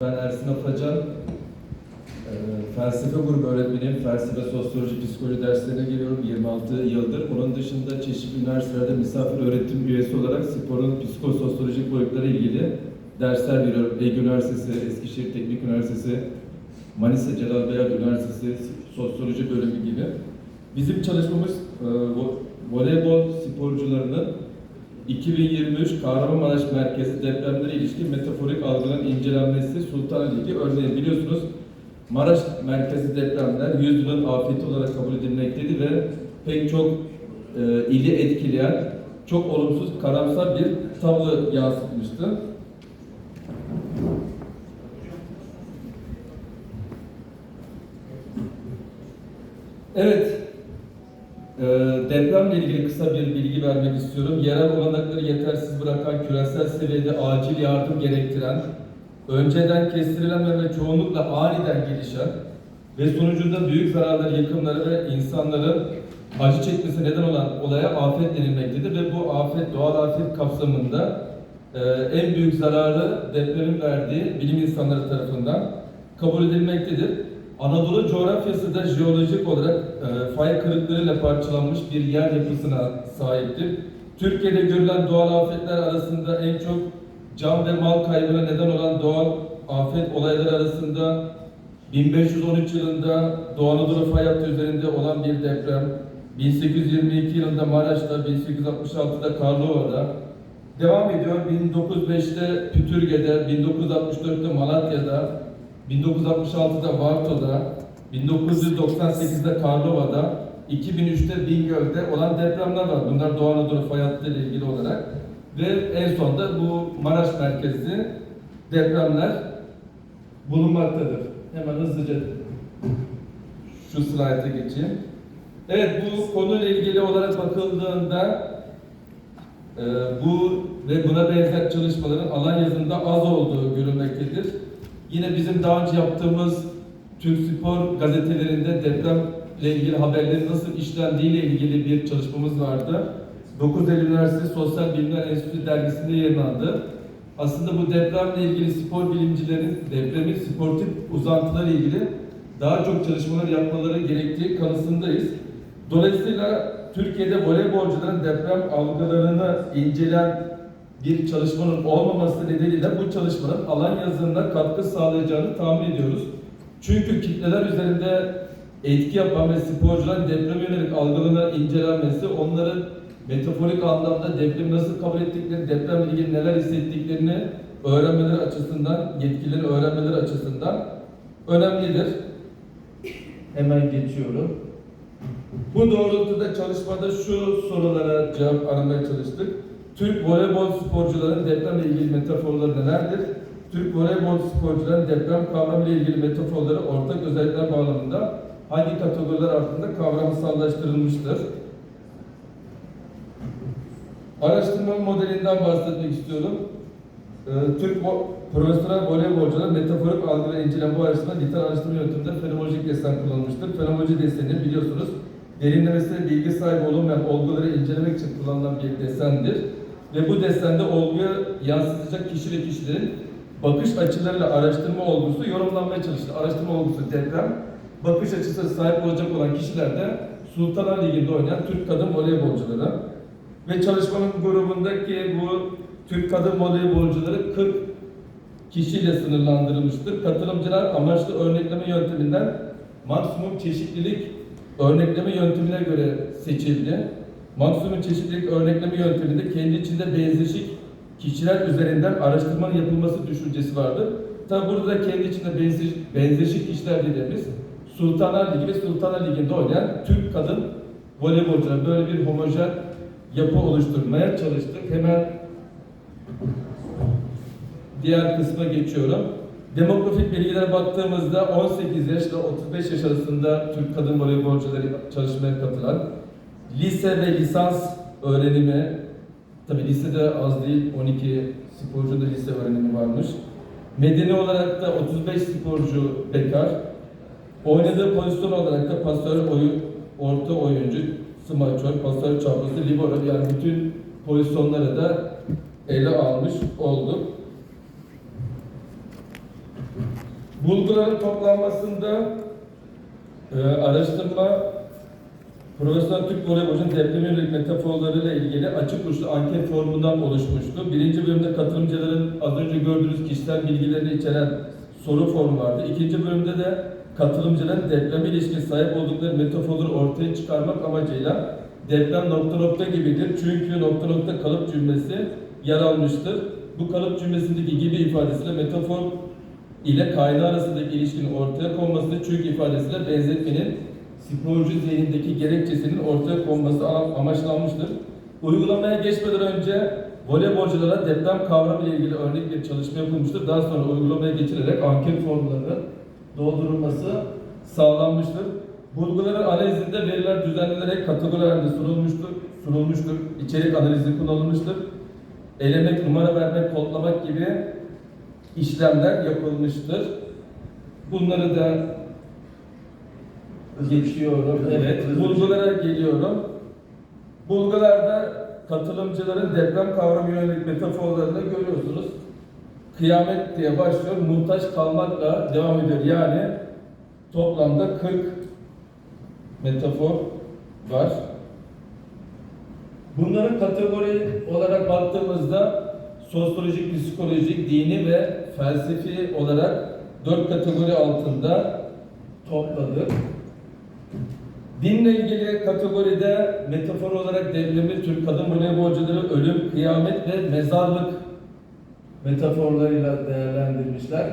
Ben Ersin Afacan, Eee, felsefe grubu öğretmeniyim. Felsefe, sosyoloji, psikoloji derslerine geliyorum 26 yıldır. Onun dışında çeşitli üniversitelerde misafir öğretim üyesi olarak sporun psikososyolojik boyutları ilgili dersler veriyorum. Ege Üniversitesi, Eskişehir Teknik Üniversitesi, Manisa Celal Bayar Üniversitesi Sosyoloji Bölümü gibi. Bizim çalışmamız vo- voleybol sporcularının 2023 Kahramanmaraş Merkezi depremlere ilişkin metaforik algıların incelenmesi Sultanahmet'teki örneği biliyorsunuz Maraş merkezi depremler yüzyılın afeti olarak kabul edilmekteydi ve pek çok e, ili etkileyen çok olumsuz karamsar bir tablo yansıtmıştı. Evet, ee, depremle ilgili kısa bir bilgi vermek istiyorum. Yerel olanakları yetersiz bırakan, küresel seviyede acil yardım gerektiren, önceden kestirilen ve çoğunlukla aniden gelişen ve sonucunda büyük zararlar, yıkımları ve insanların acı çekmesi neden olan olaya afet denilmektedir ve bu afet, doğal afet kapsamında e, en büyük zararı depremin verdiği bilim insanları tarafından kabul edilmektedir. Anadolu coğrafyası da jeolojik olarak e, fay kırıklarıyla parçalanmış bir yer yapısına sahiptir. Türkiye'de görülen doğal afetler arasında en çok can ve mal kaybına neden olan doğal afet olayları arasında 1513 yılında Doğu Anadolu fay hattı üzerinde olan bir deprem, 1822 yılında Maraş'ta, 1866'da Karlova'da, devam ediyor 1905'te Pütürge'de, 1964'te Malatya'da, 1966'da Varto'da, 1998'de Karlova'da, 2003'te Bingöl'de olan depremler var. Bunlar Doğu Anadolu fay ile ilgili olarak. Ve en sonda bu Maraş merkezli depremler bulunmaktadır. Hemen hızlıca şu slayta geçeyim. Evet bu konuyla ilgili olarak bakıldığında e, bu ve buna benzer çalışmaların alan yazında az olduğu görülmektedir. Yine bizim daha önce yaptığımız Türk Spor gazetelerinde depremle ilgili haberlerin nasıl işlendiği ile ilgili bir çalışmamız vardı. 9 Eylül Üniversitesi Sosyal Bilimler Enstitüsü dergisinde yayınlandı. Aslında bu depremle ilgili spor bilimcilerin depremin sportif uzantıları ilgili daha çok çalışmalar yapmaları gerektiği kanısındayız. Dolayısıyla Türkiye'de voleybolcuların deprem algılarını inceleyen bir çalışmanın olmaması nedeniyle bu çalışmanın alan yazılımına katkı sağlayacağını tahmin ediyoruz. Çünkü kitleler üzerinde etki yapan ve sporcuların deprem yönelik algılarına incelenmesi, onların metaforik anlamda depremi nasıl kabul ettiklerini, depremle ilgili neler hissettiklerini öğrenmeleri açısından, yetkileri öğrenmeleri açısından önemlidir. Hemen geçiyorum. Bu doğrultuda çalışmada şu sorulara cevap aramaya çalıştık. Türk voleybol sporcuların depremle ilgili metaforları nelerdir? Türk voleybol sporcuların deprem kavramı ile ilgili metaforları ortak özellikler bağlamında hangi kategoriler altında kavramsallaştırılmıştır? Araştırma modelinden bahsetmek istiyorum. Ee, Türk profesyonel voleybolcular metaforik algıları incelen bu araştırma nitel araştırma yönteminde fenomenolojik desen kullanılmıştır. Fenomenoloji deseni biliyorsunuz derinlemesine bilgi sahibi olunmayan olguları incelemek için kullanılan bir desendir. Ve bu desende olguyu yansıtacak kişi ve kişilerin bakış açılarıyla araştırma olgusu yorumlanmaya çalıştı. Araştırma olgusu deprem, bakış açısı sahip olacak olan kişiler de Sultanlar Ligi'nde oynayan Türk kadın voleybolcuları. Ve çalışmanın grubundaki bu Türk kadın voleybolcuları 40 kişiyle sınırlandırılmıştır. Katılımcılar amaçlı örnekleme yönteminden maksimum çeşitlilik örnekleme yöntemine göre seçildi. Maksimum çeşitlilik örnekleme yönteminde kendi içinde benzeşik kişiler üzerinden araştırmanın yapılması düşüncesi vardır. Tabi burada da kendi içinde benzeşik, benzeşik kişiler dediğimiz Sultanlar Ligi ve Sultanlar Ligi'nde oynayan Türk kadın voleybolcular böyle bir homojen yapı oluşturmaya çalıştık. Hemen diğer kısma geçiyorum. Demografik bilgilere baktığımızda 18 yaş ile 35 yaş arasında Türk kadın voleybolcuları çalışmaya katılan, lise ve lisans öğrenimi, tabi lisede az değil 12 sporcu da lise öğrenimi varmış. Medeni olarak da 35 sporcu bekar. Oynadığı pozisyon olarak da pasör, oyun, orta oyuncu, smaçör, pasör çaprazı, libero yani bütün pozisyonları da ele almış olduk. Bulguların toplanmasında e, araştırma Profesör Türk Voleybolcu'nun deprem yönelik metaforlarıyla ilgili açık uçlu anket formundan oluşmuştu. Birinci bölümde katılımcıların az önce gördüğünüz kişisel bilgilerini içeren soru formu vardı. İkinci bölümde de katılımcıların depreme ilişkin sahip oldukları metaforları ortaya çıkarmak amacıyla deprem nokta nokta gibidir. Çünkü nokta nokta kalıp cümlesi yer almıştır. Bu kalıp cümlesindeki gibi ifadesiyle metafor ile kaynağı arasındaki ilişkinin ortaya konmasını çünkü ifadesiyle benzetmenin sporcu zihnindeki gerekçesinin ortaya konması ama- amaçlanmıştır. Uygulamaya geçmeden önce voleybolculara deprem kavramı ile ilgili örnek bir çalışma yapılmıştır. Daha sonra uygulamaya geçilerek anket formlarının doldurulması sağlanmıştır. Bulguların analizinde veriler düzenlenerek kategori sunulmuştur. sunulmuştur. İçerik analizi kullanılmıştır. Elemek, numara vermek, kodlamak gibi işlemler yapılmıştır. Bunları da geçiyorum. Evet, bulgulara geliyorum. Bulgularda katılımcıların deprem kavramı yönelik metaforlarını görüyorsunuz. Kıyamet diye başlıyor, muhtaç kalmakla devam ediyor. Yani toplamda 40 metafor var. Bunların kategori olarak baktığımızda sosyolojik, psikolojik, dini ve felsefi olarak dört kategori altında topladık. Dinle ilgili kategoride metafor olarak devrimi Türk kadın voleybolcuları ölüm, kıyamet ve mezarlık metaforlarıyla değerlendirmişler.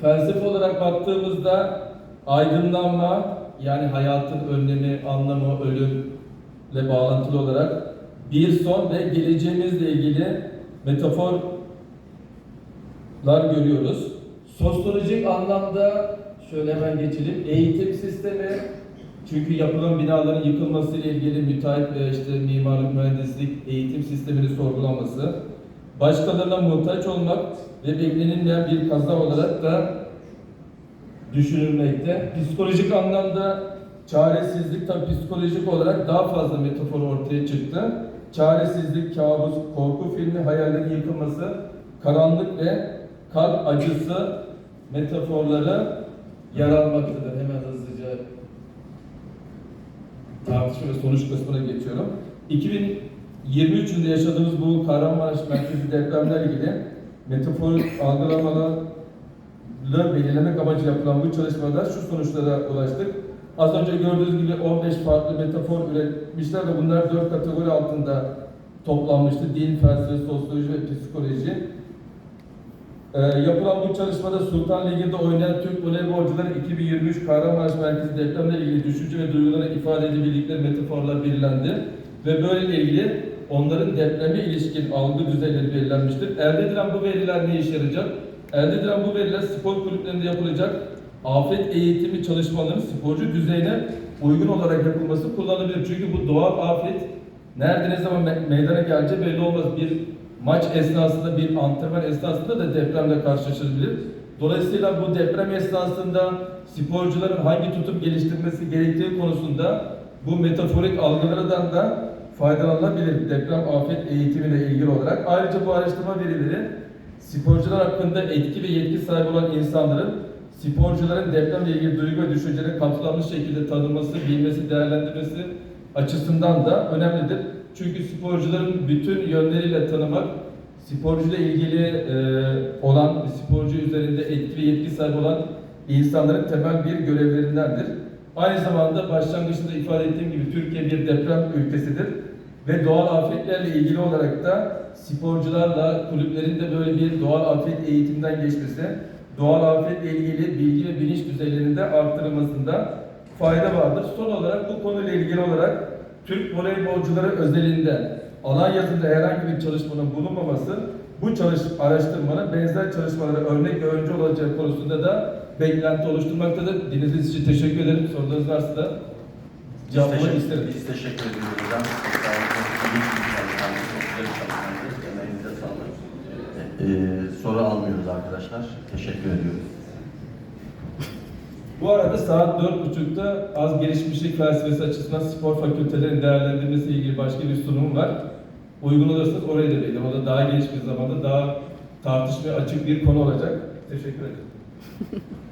Felsefe olarak baktığımızda aydınlanma yani hayatın önlemi, anlamı, ölümle bağlantılı olarak bir son ve geleceğimizle ilgili metaforlar görüyoruz. Sosyolojik anlamda şöyle hemen geçelim. Eğitim sistemi çünkü yapılan binaların yıkılması ile ilgili müteahhit ve işte mimarlık, mühendislik eğitim sistemini sorgulanması, başkalarına muhtaç olmak ve beklenilmeyen bir kaza olarak da düşünülmekte. Psikolojik anlamda çaresizlik tabi psikolojik olarak daha fazla metafor ortaya çıktı. Çaresizlik, kabus, korku filmi, hayallerin yıkılması, karanlık ve kalp acısı metaforları yer almaktadır. Hemen hızlıca tartışma ve sonuç kısmına geçiyorum. 2023 yılında yaşadığımız bu Kahramanmaraş merkezi depremler ilgili metafor algılamalarla belirlemek amacıyla yapılan bu çalışmada şu sonuçlara ulaştık. Az önce gördüğünüz gibi 15 farklı metafor üretmişler ve bunlar 4 kategori altında toplanmıştı. Din, felsefe, sosyoloji ve psikoloji. Ee, yapılan bu çalışmada Sultan Ligi'nde oynayan Türk voleybolcuların 2023 Kahramanmaraş merkezi depremle ilgili düşünce ve duygularını ifade edebildikleri metaforlar belirlendi. Ve böyle ilgili onların depreme ilişkin algı düzeyleri belirlenmiştir. Elde edilen bu veriler ne işe yarayacak? Elde edilen bu veriler spor kulüplerinde yapılacak afet eğitimi çalışmalarının sporcu düzeyine uygun olarak yapılması kullanılabilir. Çünkü bu doğal afet nerede ne zaman me- meydana geleceği belli olmaz. Bir maç esnasında, bir antrenman esnasında da depremle karşılaşılabilir. Dolayısıyla bu deprem esnasında sporcuların hangi tutum geliştirmesi gerektiği konusunda bu metaforik algılardan da faydalanılabilir deprem afet eğitimiyle ilgili olarak. Ayrıca bu araştırma verileri sporcular hakkında etki ve yetki sahibi olan insanların sporcuların depremle ilgili duygu ve düşünceleri kapsamlı şekilde tanınması, bilmesi, değerlendirmesi açısından da önemlidir. Çünkü sporcuların bütün yönleriyle tanımak, sporcuyla ilgili e, olan, sporcu üzerinde etki ve yetki sahibi olan insanların temel bir görevlerindendir. Aynı zamanda başlangıçta ifade ettiğim gibi Türkiye bir deprem ülkesidir ve doğal afetlerle ilgili olarak da sporcularla kulüplerin de böyle bir doğal afet eğitimden geçmesi, doğal afetle ilgili bilgi ve bilinç düzeylerinde arttırılmasında fayda vardır. Son olarak bu konuyla ilgili olarak Türk voleybolcuları özelinde alan yazında herhangi bir çalışmanın bulunmaması bu çalış araştırmanın benzer çalışmalara örnek ve önce olacağı konusunda da beklenti oluşturmaktadır. Dinlediğiniz için teşekkür ederim. Sorularınız varsa da Biz cevaplamak teşekkür, isterim. biz teşekkür ediyoruz hocam. Emeğinize sağlık. Ee, soru almıyoruz arkadaşlar. Teşekkür ediyoruz. Bu arada saat 4.30'da az gelişmişlik felsefesi açısından spor fakültelerinin değerlendirmesiyle ilgili başka bir sunum var. Uygun olursanız orayı da bekleyin. O da daha geniş bir zamanda daha tartışmaya açık bir konu olacak. Teşekkür ederim.